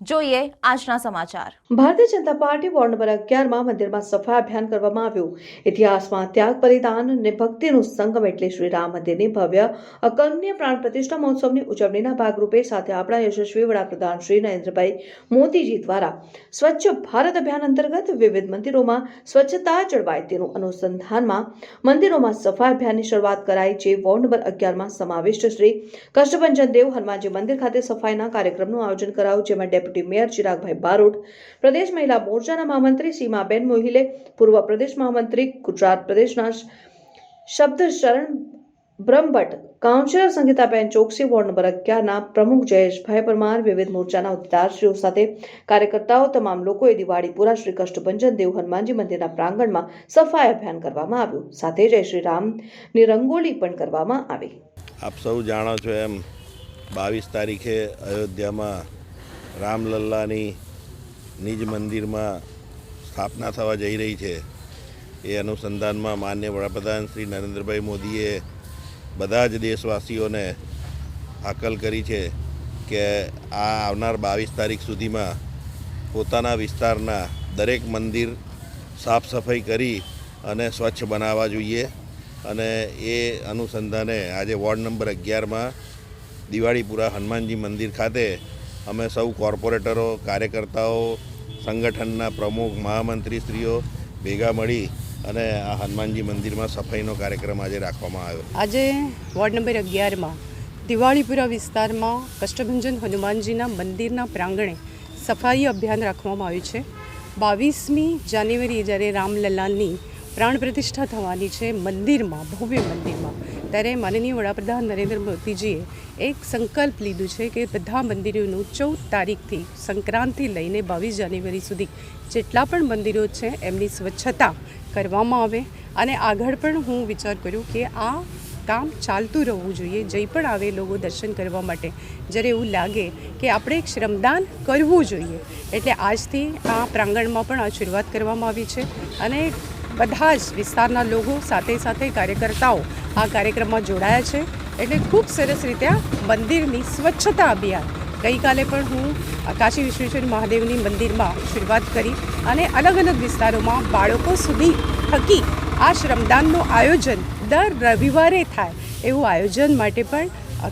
જોઈએ આજના સમાચાર. Bharatiya Janata party ward number અગિયારમાં મંદિરમાં સફાઈ અભિયાન કરવામાં આવ્યું. ઇતિહાસમાં ત્યાગ, બલિદાન અને ભક્તિનું સંગમ એટલે શ્રી રામ મંદિરની ભવ્ય અકલ્પનીય પ્રાણ પ્રતિષ્ઠા મહોત્સવની ઉજવણીના ભાગરૂપે સાથે આપણા યશસ્વી વડાપ્રધાન શ્રી નરેન્દ્રભાઈ મોદીજી દ્વારા સ્વચ્છ ભારત અભિયાન અંતર્ગત વિવિધ મંદિરોમાં સ્વચ્છતા જળવાય તેનું અનુસંધાનમાં મંદિરોમાં સફાઈ અભિયાનની શરૂઆત કરાઈ જે વોર્ડ નંબર અગિયારમાં સમાવિષ્ટ શ્રી કષ્ટભંજન દેવ હનુમાનજી મંદિર ખાતે સફાઈના કાર્યક્રમનું આયોજન કરાયું, જેમાં ડેપ્યુટી મેયર ચિરાગભાઈ બારોટ, પ્રદેશ મહિલા મોરચાના મહામંત્રી સીમાબેન મોહિલે, પૂર્વ પ્રદેશ મહામંત્રી ગુજરાત પ્રદેશના Shabd Sharan Brahmbhatt, councillor Sangitaben Choksi, ward number અગિયારના પ્રમુખ જયેશભાઈ પરમાર, વિવિધ મોરચાના હોદ્દેદારશ્રીઓ સાથે કાર્યકર્તાઓ, તમામ લોકોએ દિવાળીપુરા શ્રી કષ્ટભંજન, દેવ હનુમાનજી મંદિરના પ્રાંગણમાં સફાઈ અભિયાન કરવામાં આવ્યું. સાથે જય શ્રી રામની રંગોળી પણ કરવામાં આવી. આપ સૌ જાણો છો એમ, બાવીસ તારીખે અયોધ્યામાં રામલલ્લાની નિજ મંદિરમાં સ્થાપના થવા જઈ રહી છે. એ અનુસંધાનમાં માન્ય વડાપ્રધાન શ્રી નરેન્દ્રભાઈ મોદીએ બધા જ દેશવાસીઓને હાકલ કરી છે કે આ આવનાર બાવીસ તારીખ સુધીમાં પોતાના વિસ્તારના દરેક મંદિર સાફ સફાઈ કરી અને સ્વચ્છ બનાવવા જોઈએ. અને એ અનુસંધાને આજે વોર્ડ નંબર અગિયારમાં દિવાળીપુરા હનુમાનજી મંદિર ખાતે અમે સૌ કોર્પોરેટરો, કાર્યકર્તાઓ, સંગઠનના પ્રમુખ, મહામંત્રીશ્રીઓ ભેગા મળી અને આ હનુમાનજી મંદિરમાં સફાઈનો કાર્યક્રમ આજે રાખવામાં આવ્યો. આજે વોર્ડ નંબર અગિયારમાં દિવાળીપુરા વિસ્તારમાં કષ્ટભંજન હનુમાનજીના મંદિરના પ્રાંગણે સફાઈ અભિયાન રાખવામાં આવ્યું છે. બાવીસમી જાન્યુઆરી જ્યારે રામલલ્લાની પ્રાણ પ્રતિષ્ઠા થવાની છે મંદિરમાં, ભવ્ય મંદિરમાં. ત્યારે માનનીય વડાપ્રધાન નરેન્દ્ર મોદીજીએ એક સંકલ્પ લીધું છે કે બધા મંદિરોનું ચૌદ તારીખથી સંક્રાંતિ લઈને બાવીસ જાન્યુઆરી સુધી જેટલા પણ મંદિરો છે એમની સ્વચ્છતા કરવામાં આવે. અને આગળ પણ હું વિચાર કર્યું કે આ કામ ચાલતું રહેવું જોઈએ, જઈ પણ આવે લોકો દર્શન કરવા માટે. જ્યારે એવું લાગે કે આપણે એક શ્રમદાન કરવું જોઈએ. એટલે આજથી આ પ્રાંગણમાં પણ આ શરૂઆત કરવામાં આવી છે. અને બધા જ વિસ્તારના લોકો સાથે સાથે કાર્યકર્તાઓ આ કાર્યક્રમમાં જોડાયા છે. એટલે ખૂબ સરસ રીતે આ મંદિરની સ્વચ્છતા અભિયાન. ગઈકાલે પણ હું કાશી વિશ્વેશ્વર મહાદેવની મંદિરમાં શરૂઆત કરી અને અલગ અલગ વિસ્તારોમાં બાળકો સુધી થકી આ શ્રમદાનનું આયોજન દર રવિવારે થાય એવું આયોજન માટે પણ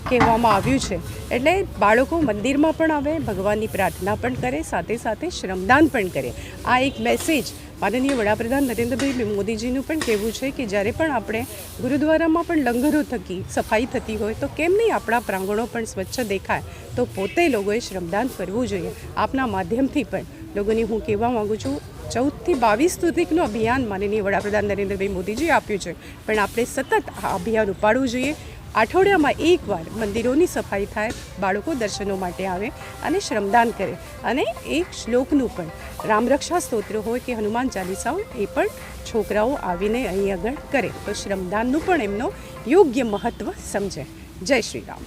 કહેવામાં આવ્યું છે. એટલે બાળકો મંદિરમાં પણ આવે, ભગવાનની પ્રાર્થના પણ કરે, સાથે સાથે શ્રમદાન પણ કરે. આ એક મેસેજ માનનીય વડાપ્રધાન નરેન્દ્રભાઈ મોદીજીનું પણ કહેવું છે કે જ્યારે પણ આપણે ગુરુદ્વારામાં પણ લંગરો થકી, સફાઈ થતી હોય તો કેમ નહીં આપણા પ્રાંગણો પણ સ્વચ્છ દેખાય? તો પોતે લોકોએ શ્રમદાન કરવું જોઈએ. આપના માધ્યમથી પણ. લોકોને હું કહેવા માગું છું, ચૌદથી બાવીસ સુધીનું અભિયાન માનનીય વડાપ્રધાન નરેન્દ્રભાઈ મોદીજીએ આપ્યું છે. પણ આપણે સતત આ અભિયાન ઉપાડવું જોઈએ. અઠવાડિયામાં એકવાર મંદિરોની સફાઈ થાય, બાળકો દર્શનો માટે આવે અને શ્રમદાન કરે અને એક શ્લોકનું પણ. રામરક્ષા સ્તોત્ર હોય કે હનુમાન ચાલીસા હોય, એ પણ છોકરાઓ આવીને અહીં આગળ કરે. તો શ્રમદાનનું પણ એમનો યોગ્ય મહત્ત્વ સમજે જય શ્રી રામ.